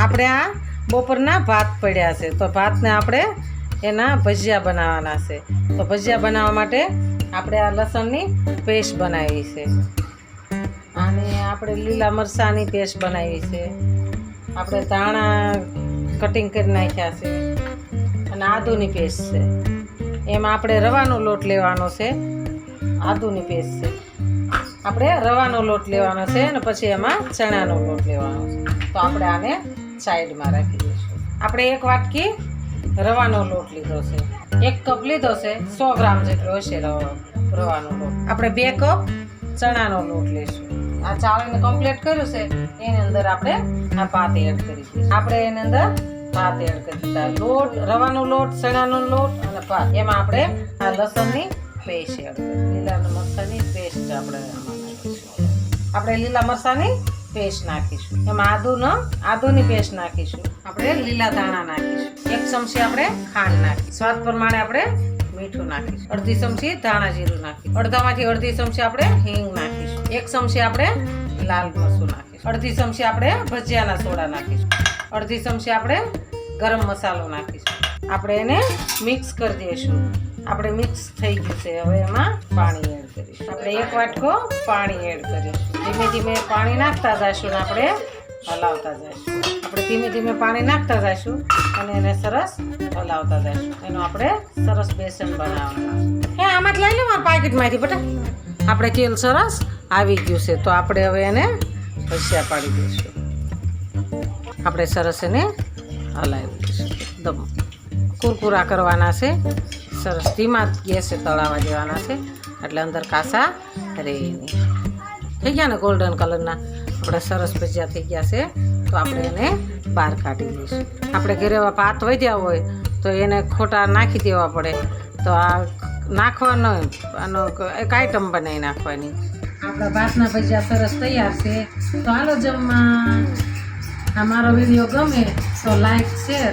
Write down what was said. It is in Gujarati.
આપણે આ બપોરના ભાત પડ્યા છે. તો ભાતને આપણે એના ભજીયા બનાવવાના છે. તો ભજીયા બનાવવા માટે આપણે આ લસણની પેસ્ટ બનાવી છે. અને આપણે લીલા મરચાંની પેસ્ટ બનાવી છે. આપણે ધાણા કટિંગ કરી નાખ્યા છે. અને આદુની પેસ્ટ છે. એમાં આપણે રવાનો લોટ લેવાનો છે. આદુની પેસ્ટ છે. આપણે રવાનો લોટ લેવાનો છે અને પછી એમાં ચણાનો લોટ લેવાનો છે. તો આપણે આને સાઈડમાં રાખી દઈશું. આપણે એક વાટકી રવાનો લોટ લીધો છે. એક કપ લીધો છે, સો ગ્રામ જેટલો હશે રવા- રવાનો લોટ. આપણે બે કપ ચણાનો લોટ લઈશું. આ ચાળીને કમ્પ્લીટ કર્યું છે. એની અંદર આપણે આ ભાત એડ કરી આપણે એની અંદર ભાત એડ કરી દીધા. લોટ, રવાનો લોટ, ચણાનો લોટ અને ભાત એમાં આપણે આ લસણની પેસ્ટ એડ કરી લીલા મરચાંની પેસ્ટ આપણે આપણે લીલા મરચાંની પેસ્ટ નાખીશું. એમાં આદુનો આદુની પેસ્ટ નાખીશું. આપણે લીલા ધાણા નાખીશું. એક ચમચી આપણે ખાંડ નાખી સ્વાદ પ્રમાણે આપણે મીઠું નાખીશું. અડધી ચમચી ધાણા જીરું નાખીશું. અડધામાંથી અડધી ચમચી આપણે હિંગ નાખીશું. એક ચમચી આપણે લાલ મરચું નાખીશું. અડધી ચમચી આપણે ભજીયાના સોડા નાખીશું. અડધી ચમચી આપણે ગરમ મસાલો નાખીશું. આપણે એને મિક્સ કરી દઈશું. આપણે મિક્સ થઈ ગયું છે. હવે એમાં પાણી એડ કરીશું. આપણે એક વાટકો પાણી એડ કરીશું. ધીમે ધીમે પાણી નાખતા જઈશું ને આપણે હલાવતા જઈશું. આપણે ધીમે ધીમે પાણી નાખતા જઈશું અને એને સરસ હલાવતા જઈશું. એનું આપણે સરસ બેસન બનાવવાનું હે, આમાં જ લઈ લો મારા પાકીટમાંથી બટા આપણે તેલ સરસ આવી ગયું છે. તો આપણે હવે એને ભજીયા પાડી દઈશું. આપણે સરસ એને હલાવી દઈશું. એકદમ કુરકુરા કરવાના છે. સરસ ધીમા ગેસે તળાવવા દેવાના છે. એટલે અંદર કાસા રહે થઈ ગયા ને ગોલ્ડન કલરના આપણે સરસ ભજીયા થઈ ગયા છે. તો આપણે એને બહાર કાઢી દઈશું આપણે ઘરે પાત વધ્યા હોય તો એને ખોટા નાખી દેવા પડે. તો આ નાખવાનો આનો એક આઈટમ બનાવી નાખવાની. આપણા ભાતના ભજીયા સરસ તૈયાર છે. તો હાલો જમવા. આ મારો વીડિયો ગમે તો લાઈક શેર